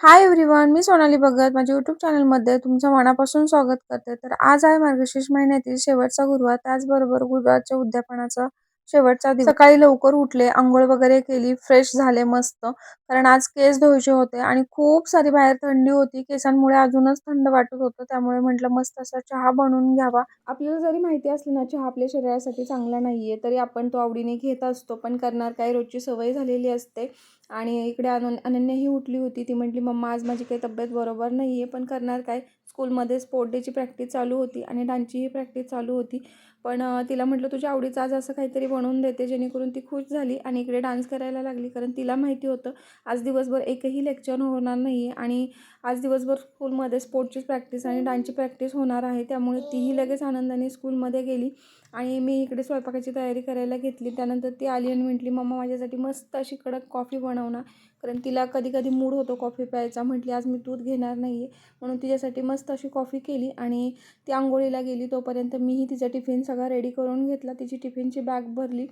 हाय everyone मी सोनाली भगत. माझ्या YouTube चॅनलमध्ये तुमचं मनापासून स्वागत करते. तर आज आहे मार्गशीर्ष महिन्यातील शेवटचा गुरुवार. त्याचबरोबर गुरुवारच्या उद्यापनाचं शेवटचा दिवस. सकाळी लवकर उठले आंघोळ वगैरे केली फ्रेश झाले मस्त. कारण आज केस धुवायचे होते आणि खूप सारी बाहेर थंडी होती. केसांमुळे अजूनच थंड वाटत होतं. त्यामुळे म्हटलं मस्त असा चहा बनवून घ्यावा. आपल्याला जरी माहिती असलं ना चहा आपल्या शरीरासाठी चांगला नाहीये तरी आपण तो आवडीने घेत असतो. पण करणार काय? रोजची सवय झालेली असते. आणि इकडे अन अनन्याही उठली होती. ती म्हटली मम्मा आज माझी काही तब्येत बरोबर नाही आहे पण करणार काय? स्कूलमध्ये स्पोर्ट डेची प्रॅक्टिस चालू होती आणि डान्सचीही प्रॅक्टिस चालू होती. पण तिला म्हटलं तुझ्या आवडीचं आज असं काहीतरी बनवून देते जेणेकरून ती खुश झाली आणि इकडे डान्स करायला लागली. कारण तिला माहिती होतं आज दिवसभर एकही लेक्चर होणार नाही आहे आणि आज दिवसभर स्कूलमध्ये स्पोर्टची प्रॅक्टिस आणि डान्सची प्रॅक्टिस होणार आहे. त्यामुळे तीही लगेच आनंदाने स्कूलमध्ये गेली आणि मी इकडे स्वयंपाकाची तयारी करायला घेतली. त्यानंतर ती आली आणि म्हटली मम्मा माझ्यासाठी मस्त अशी कडक कॉफी बनवणार. कारण तिला कधी कधी मूड होतो कॉफी प्यायचा. म्हटली आज मी दूध घेणार नाही आहे म्हणून तिच्यासाठी मस्त अशी कॉफी केली आणि ती आंघोळीला गेली. तोपर्यंत मीही तिचा टिफिन सगळा रेडी करून घेतला. तिची टिफिनची बॅग भरली.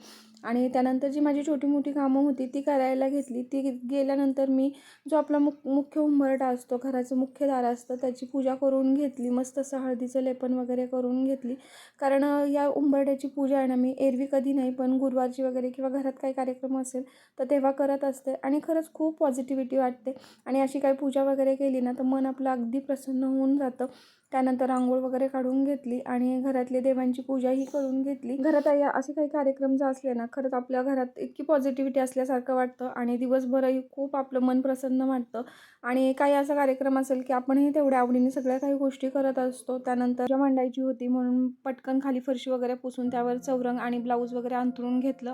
आणि त्यानंतर जी माझी छोटी मोठी कामं होती ती करायला घेतली. ती गेल्यानंतर मी जो आपला मुख मुख्य उंबरठा असतो घराचं मुख्य दार असतं त्याची पूजा करून घेतली. मस्त असं हळदीचं लेपन वगैरे करून घेतली. कारण या उंबरठ्याची पूजा आहे ना मी एरवी कधी नाही पण गुरुवारची वगैरे किंवा घरात काही कार्यक्रम असेल तर तेव्हा करत असते. आणि खरंच खूप पॉझिटिव्हिटी वाटते. आणि अशी काही पूजा वगैरे केली ना तर मन आपलं अगदी प्रसन्न होऊन जातं. त्यानंतर आंघोळ वगैरे काढून घेतली आणि घरातली देवांची पूजाही करून घेतली. घरात या असे काही कार्यक्रम जर असले ना खरंच आपल्या घरात इतकी पॉझिटिव्हिटी असल्यासारखं वाटतं आणि दिवसभरही खूप आपलं मन प्रसन्न वाटतं. आणि काही असा कार्यक्रम असेल की आपणही तेवढ्या आवडीने सगळ्या काही गोष्टी करत असतो. त्यानंतर मांडायची होती म्हणून पटकन खाली फरशी वगैरे पुसून त्यावर चौरंग आणि ब्लाऊज वगैरे अंथरून घेतलं.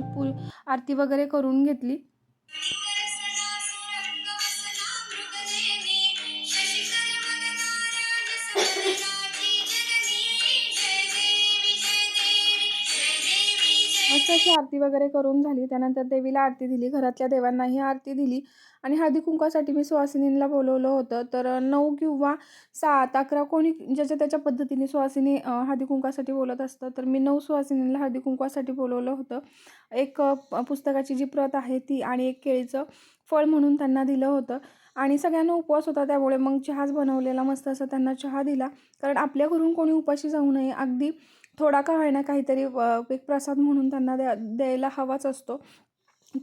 पू आरती वगैरे करून घेतली. मस्त अशी आरती वगैरे करून झाली. त्यानंतर देवीला आरती दिली. घरातल्या देवांनाही आरती दिली. आणि हळदी कुंकासाठी मी सुहासिनींना बोलवलं होतं. तर नऊ किंवा सात अकरा कोणी ज्याच्या त्याच्या पद्धतीने सुहासिनी हळदी कुंकासाठी बोलत असतं. तर मी नऊ सुहासिनींना हळदी कुंकासाठी बोलवलं होतं. एक पुस्तकाची जी प्रत आहे ती आणि एक केळीचं फळ म्हणून त्यांना दिलं होतं. आणि सगळ्यांना उपवास होता त्यामुळे मग चहाच बनवलेला मस्त असं त्यांना चहा दिला. कारण आपल्या घरून कोणी उपाशी जाऊ नये. अगदी थोडा का होईना काहीतरी एक प्रसाद म्हणून त्यांना द्या द्यायला हवाच असतो.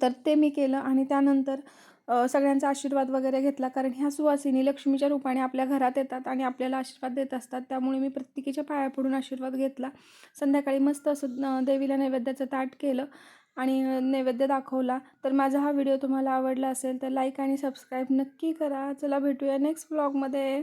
तर ते मी केलं आणि त्यानंतर सगळ्यांचा आशीर्वाद वगैरे घेतला. कारण ह्या सुवासिनी लक्ष्मीच्या रूपाने आपल्या घरात येतात आणि आपल्याला आशीर्वाद देत असतात. त्यामुळे मी प्रत्येकीच्या पाया पडून आशीर्वाद घेतला. संध्याकाळी मस्त असं देवीला नैवेद्याचं ताट केलं आणि नैवेद्य दाखवला. तर माझा हा व्हिडिओ तुम्हाला आवडला असेल तर लाईक आणि सबस्क्राईब नक्की करा. चला भेटूया नेक्स्ट ब्लॉगमध्ये